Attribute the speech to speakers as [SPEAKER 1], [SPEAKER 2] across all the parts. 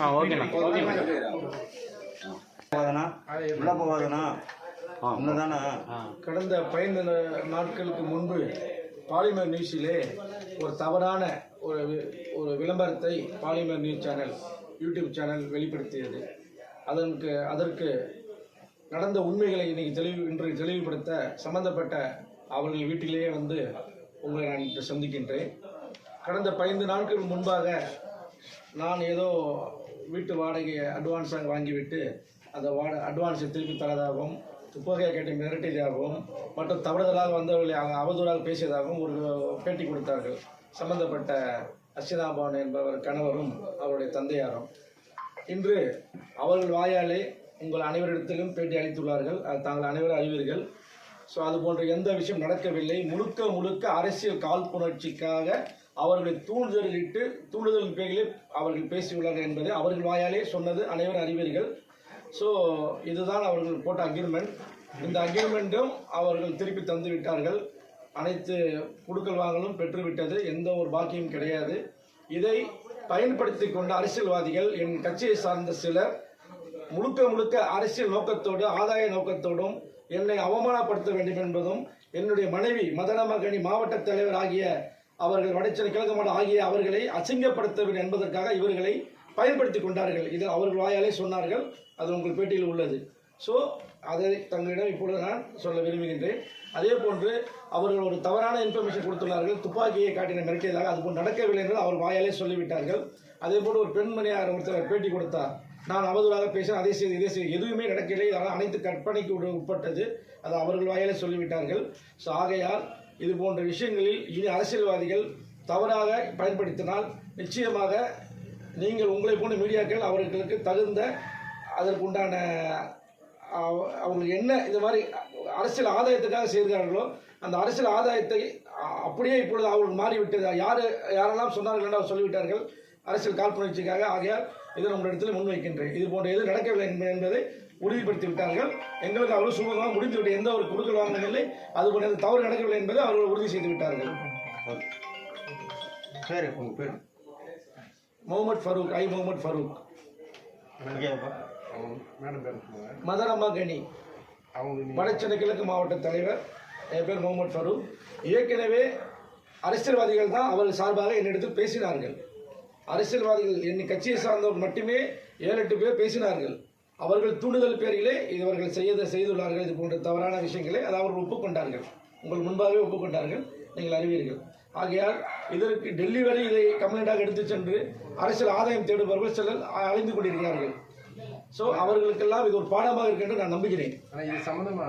[SPEAKER 1] ஆ ஓகேண்ணா
[SPEAKER 2] போகாதண்ணா போகாதண்ணா உண்மைதானா
[SPEAKER 3] கடந்த பதினைந்து நாட்களுக்கு முன்பு பாலிமர் நியூஸிலே ஒரு தவறான ஒரு ஒரு விளம்பரத்தை Polimer news channel YouTube channel வெளிப்படுத்தியது அதற்கு அதற்கு நடந்த உண்மைகளை இன்னைக்கு தெளிவு இன்று தெளிவுபடுத்த சம்பந்தப்பட்ட அவர்கள் வீட்டிலேயே வந்து உங்களை நான் இன்று சந்திக்கின்றேன் கடந்த பதினைந்து நாட்களுக்கு முன்பாக நான் ஏதோ வீட்டு வாடகையை அட்வான்ஸாக வாங்கிவிட்டு அந்த வாட அட்வான்ஸை திருப்பி தரதாகவும் துப்பாக்கியை கேட்டு மிரட்டியதாகவும் மற்றும் தவறுதலாக வந்தவர்களை அவ- அவதூறாக பேசியதாகவும் ஒரு பேட்டி கொடுத்தார்கள். சம்பந்தப்பட்ட அர்ச்சனாபவன் என்பவர் கணவரும் அவருடைய தந்தையாரும். இன்று அவர்கள் வாயாலே உங்கள் அனைவரிடத்திலும் பேட்டி அளித்துள்ளார்கள். அது தாங்கள் அனைவரும் அறிவீர்கள். ஸோ அது போன்ற எந்த விஷயம் நடக்கவில்லை. முழுக்க முழுக்க அரசியல் காழ்ப்புணர்ச்சிக்காக அவர்களை தூண்டுதலிட்டு தூண்டுதல் பேரில் அவர்கள் பேசியுள்ளார்கள் என்பது அவர்கள் வாயாலே சொன்னது அனைவரும் அறிவீர்கள். ஸோ இதுதான் அவர்கள் போட்ட அக்ரிமெண்ட் இந்த அக்ரிமெண்ட்டும் அவர்கள் திருப்பி தந்து விட்டார்கள். அனைத்து குடுக்கல் வாங்கலும் பெற்றுவிட்டது. எந்த ஒரு பாக்கியம் கிடையாது. இதை பயன்படுத்தி கொண்ட அரசியல்வாதிகள் என் கட்சியை சார்ந்த சிலர் முழுக்க முழுக்க அரசியல் நோக்கத்தோடு ஆதாய நோக்கத்தோடும் என்னை அவமானப்படுத்த வேண்டும் என்பதும் என்னுடைய மனைவி மதன மகனி மாவட்ட தலைவர் ஆகிய அவர்கள் வடச்சென்னை கிழக்கு மாவட்டம் ஆகிய அவர்களை அசிங்கப்படுத்த வேண்டும் என்பதற்காக இவர்களை பயன்படுத்தி கொண்டார்கள். இது அவர்கள் வாயாலே சொன்னார்கள். அது உங்கள் பேட்டியில் உள்ளது. ஸோ அதை தங்களிடம் இப்பொழுது நான் சொல்ல விரும்புகின்றேன். அதே போன்று அவர்கள் ஒரு தவறான இன்ஃபர்மேஷன் கொடுத்துள்ளார்கள். துப்பாக்கியை காட்டின மிரட்டியதாக அது போல் நடக்கவில்லை என்று அவர் வாயாலே சொல்லிவிட்டார்கள். அதே போன்று ஒரு பெண்மணியார் ஒருத்தர் பேட்டி கொடுத்தார். நான் அவதூறாக பேசினேன் அதே செய்து இதே செய்து. எதுவுமே நடக்கவில்லை. அதனால் அனைத்து கற்பனைக்கு உட்பட்டது. அது அவர்கள் வாயாலே சொல்லிவிட்டார்கள். ஸோ ஆகையால் இது போன்ற விஷயங்களில் இனி அரசியல்வாதிகள் தவறாக பயன்படுத்தினால் நிச்சயமாக நீங்கள் உங்களை போன்ற மீடியாக்கள் அவர்களுக்கு தகுந்த அதற்குண்டான அவ- அவங்களுக்கு என்ன இது மாதிரி அரசியல் ஆதாயத்துக்காக செய்கிறார்களோ அந்த அரசியல் ஆதாயத்தை அப்படியே இப்பொழுது அவர்கள் மாறிவிட்டது. யார் யாரெல்லாம் சொன்னார்கள் என்று சொல்லிவிட்டார்கள். அரசியல் காழ்ப்புணர்ச்சிக்காக ஆகையால் இதை உங்களிடத்தில் முன்வைக்கின்றேன். இது போன்ற எது நடக்கவில்லை என்பதை உறுதிப்படுத்தி விட்டார்கள் எங்களுக்கு அவர்கள் சுமூகமாக முடிந்துவிட்டு எந்த ஒரு குடுக்கல் வாங்கவில்லை அது போன்ற தவறு நடக்கவில்லை என்பதை அவர்கள் உறுதி செய்து விட்டார்கள்.
[SPEAKER 2] சரி உங்கள் பேர்?
[SPEAKER 3] முகமது ஃபரூக் ஐ முகமது ஃபரூக்.
[SPEAKER 2] ஓகேப்பா
[SPEAKER 4] மேடம் பேர் சொல்லுங்க.
[SPEAKER 3] மதரமா கனி. வடசென்னை கிழக்கு மாவட்ட தலைவர். என் பேர் முகமது ஃபரூக். ஏற்கனவே அரசியல்வாதிகள் தான் அவர்கள் சார்பாக என்னிடத்தில் பேசினார்கள். அரசியல்வாதிகள் என் கட்சியை சார்ந்தவர் மட்டுமே ஏழு எட்டு பேர் பேசினார்கள். அவர்கள் தூண்டுதல் பேரிலே இவர்கள் செய்த செய்துள்ளார்கள் இது போன்ற தவறான விஷயங்களை அதை அவர்கள் ஒப்புக்கொண்டார்கள். உங்கள் முன்பாகவே ஒப்புக்கொண்டார்கள். நீங்கள் அறிவீர்கள். ஆகையால் இதற்கு டெல்லி வரை இதை கம்ப்ளைண்டாக எடுத்துச் சென்று அரசியல் ஆதாயம் தேடுபவர்கள் சிலர் அழிந்து கொண்டிருக்கிறார்கள். ஸோ அவர்களுக்கெல்லாம் இது ஒரு பாடமாக இருக்கு என்று நான் நம்புகிறேன்.
[SPEAKER 4] ஆனா இது சம்பந்தமா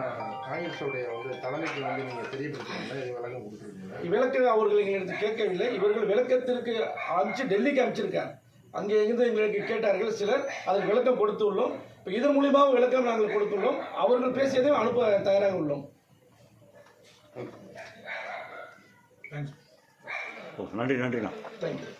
[SPEAKER 4] காங்கிரஸோடைய வந்து தலைமைக்கு வந்து நீங்க தெரியப்படுத்தீங்களா இது விளக்கம்
[SPEAKER 3] அவர்கள் எங்களுக்கு கேட்கவில்லை. இவர்கள் விளக்கத்திற்கு அனுப்பிச்சு டெல்லிக்கு அனுப்பிச்சிருக்கார் அங்கே இருந்து எங்களுக்கு கேட்டார்கள் சிலர் அதற்கு விளக்கம் கொடுத்துள்ளோம். இப்போ இதன் மூலியமாக விளக்கம் நாங்கள் கொடுத்துள்ளோம். அவர்கள் பேசியதை அனுப்ப தயாராக உள்ளோம்.
[SPEAKER 1] நன்றி நன்றிண்ணா.
[SPEAKER 3] தேங்க்யூ